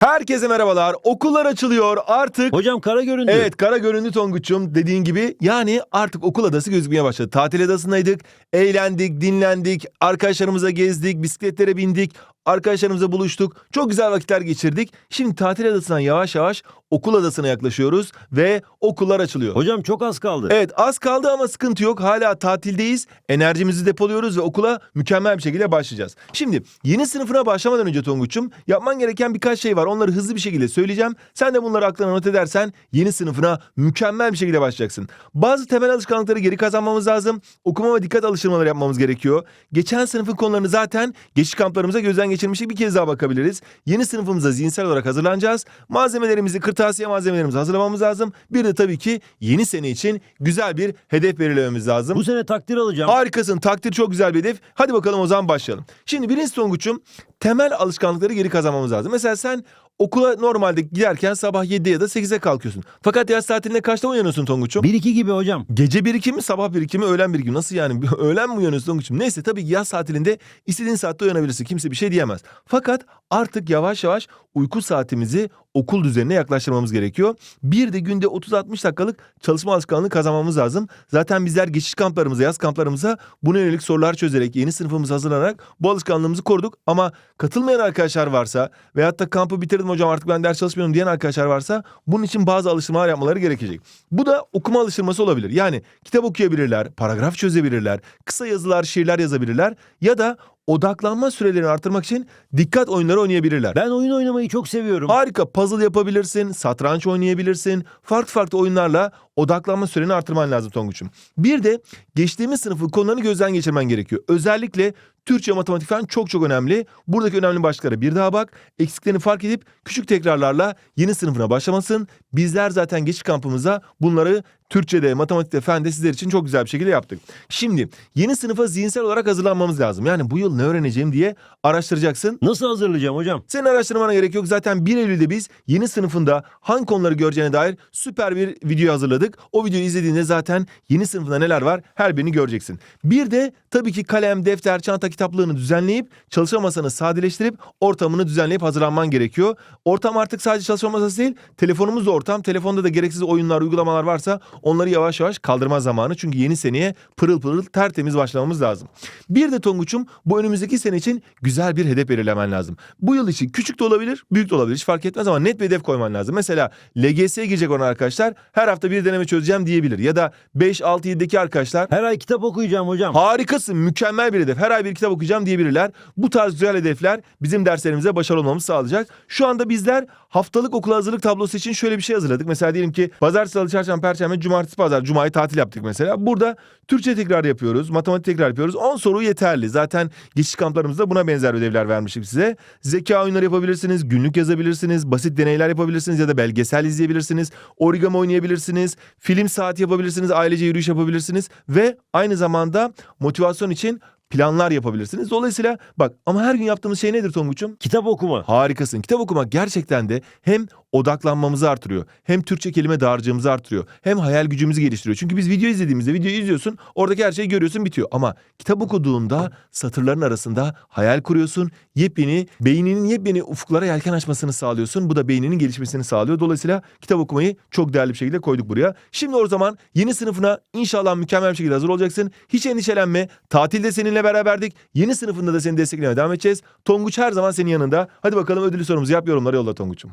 Herkese merhabalar. Okullar açılıyor artık. Hocam kara göründü. Evet kara göründü Tonguç'um dediğin gibi. Yani artık okul adası gözükmeye başladı. Tatil adasındaydık. Eğlendik, dinlendik. Arkadaşlarımıza gezdik, bisikletlere bindik. Arkadaşlarımızla buluştuk. Çok güzel vakitler geçirdik. Şimdi tatil adasından yavaş yavaş okul adasına yaklaşıyoruz ve okullar açılıyor. Hocam çok az kaldı. Evet az kaldı ama sıkıntı yok. Hala tatildeyiz. Enerjimizi depoluyoruz ve okula mükemmel bir şekilde başlayacağız. Şimdi yeni sınıfına başlamadan önce Tonguç'um yapman gereken birkaç şey var. Onları hızlı bir şekilde söyleyeceğim. Sen de bunları aklına not edersen yeni sınıfına mükemmel bir şekilde başlayacaksın. Bazı temel alışkanlıkları geri kazanmamız lazım. Okuma ve dikkat alıştırmaları yapmamız gerekiyor. Geçen sınıfın konularını zaten geçiş kamplarımıza gözden geçirmiştik. Bir kez daha bakabiliriz. Yeni sınıfımıza zihinsel olarak hazırlanacağız. Malzemelerimizi, kırtasiye malzemelerimizi hazırlamamız lazım. Bir de tabii ki yeni sene için güzel bir hedef belirlememiz lazım. Bu sene takdir alacağım. Harikasın. Takdir çok güzel bir hedef. Hadi bakalım o zaman başlayalım. Şimdi birinci Tonguç'um temel alışkanlıkları geri kazanmamız lazım. Mesela sen okula normalde giderken sabah 7'de ya da 8'e kalkıyorsun. Fakat yaz tatilinde kaçta uyanıyorsun Tonguç'um? 1-2 gibi hocam. Gece birikimi, sabah birikimi, öğlen birikimi. Nasıl yani? öğlen mi uyanıyorsun Tonguç'um? Neyse tabii ki yaz tatilinde istediğin saatte uyanabilirsin. Kimse bir şey diyemez. Fakat artık yavaş yavaş uyku saatimizi okul düzenine yaklaştırmamız gerekiyor. Bir de günde 30-60 dakikalık çalışma alışkanlığı kazanmamız lazım. Zaten bizler geçiş kamplarımıza, yaz kamplarımıza buna yönelik sorular çözerek, yeni sınıfımızı hazırlanarak bu alışkanlığımızı koruduk. Ama katılmayan arkadaşlar varsa veyahut da kampı bitirdim hocam artık ben ders çalışmıyorum diyen arkadaşlar varsa bunun için bazı alıştırmalar yapmaları gerekecek. Bu da okuma alıştırması olabilir. Yani kitap okuyabilirler, paragraf çözebilirler, kısa yazılar, şiirler yazabilirler ya da odaklanma sürelerini artırmak için dikkat oyunları oynayabilirler. Ben oyun oynamayı çok seviyorum. Harika puzzle yapabilirsin, satranç oynayabilirsin. Farklı farklı oyunlarla odaklanma süreni artırman lazım Tonguç'um. Bir de geçtiğimiz sınıfın konularını gözden geçirmen gerekiyor. Özellikle Türkçe, matematik falan çok çok önemli. Buradaki önemli başlıklara bir daha bak. Eksiklerini fark edip küçük tekrarlarla yeni sınıfına başlamasın. Bizler zaten geçiş kampımıza bunları Türkçe'de, matematikte, fende sizler için çok güzel bir şekilde yaptık. Şimdi yeni sınıfa zihinsel olarak hazırlanmamız lazım. Yani bu yıl ne öğreneceğim diye araştıracaksın. Nasıl hazırlayacağım hocam? Senin araştırmana gerek yok. Zaten 1 Eylül'de biz yeni sınıfında hangi konuları göreceğine dair süper bir video hazırladık. O videoyu izlediğinde zaten yeni sınıfında neler var her birini göreceksin. Bir de tabii ki kalem, defter, çanta kitaplığını düzenleyip çalışma masanı sadeleştirip ortamını düzenleyip hazırlanman gerekiyor. Ortam artık sadece çalışma masası değil, telefonumuz da ortam. Telefonda da gereksiz oyunlar, uygulamalar varsa onları yavaş yavaş kaldırma zamanı. Çünkü yeni seneye pırıl pırıl tertemiz başlamamız lazım. Bir de Tonguç'um bu önümüzdeki sene için güzel bir hedef belirlemen lazım. Bu yıl için küçük de olabilir, büyük de olabilir hiç fark etmez ama net bir hedef koyman lazım. Mesela LGS'ye girecek olan arkadaşlar her hafta bir deneme çözeceğim diyebilir. Ya da 5, 6, 7'deki arkadaşlar Her ay kitap okuyacağım hocam. Harikasın, mükemmel bir hedef. Her ay bir kitap okuyacağım diyebilirler. Bu tarz güzel hedefler bizim derslerimize başarılı olmamızı sağlayacak. Şu anda bizler haftalık okula hazırlık tablosu için şöyle bir şey hazırladık. Mesela diyelim ki pazar, salı, çarşamba, perşembe, cumartesi, pazar, cumayı tatil yaptık mesela. Burada Türkçe tekrar yapıyoruz, matematik tekrar yapıyoruz. 10 soru yeterli. Zaten geçiş kamplarımızda buna benzer ödevler vermiştik size. Zeka oyunları yapabilirsiniz, günlük yazabilirsiniz, basit deneyler yapabilirsiniz ya da belgesel izleyebilirsiniz. Origami oynayabilirsiniz, film saati yapabilirsiniz, ailece yürüyüş yapabilirsiniz ve aynı zamanda motivasyon için planlar yapabilirsiniz. Dolayısıyla bak ama her gün yaptığımız şey nedir Tonguç'um? Kitap okuma. Harikasın. Kitap okumak gerçekten de hem odaklanmamızı artırıyor. Hem Türkçe kelime dağarcığımızı artırıyor. Hem hayal gücümüzü geliştiriyor. Çünkü biz video izlediğimizde videoyu izliyorsun. Oradaki her şeyi görüyorsun bitiyor. Ama kitap okuduğunda satırların arasında hayal kuruyorsun. Yepyeni, beyninin yepyeni ufuklara yelken açmasını sağlıyorsun. Bu da beyninin gelişmesini sağlıyor. Dolayısıyla kitap okumayı çok değerli bir şekilde koyduk buraya. Şimdi o zaman yeni sınıfına inşallah mükemmel bir şekilde hazır olacaksın. Hiç endişelenme. Tatilde seninle beraberdik. Yeni sınıfında da seni desteklemeye devam edeceğiz. Tonguç her zaman senin yanında. Hadi bakalım ödülü sorumuzu yap yorumlara yolla Tonguç'um.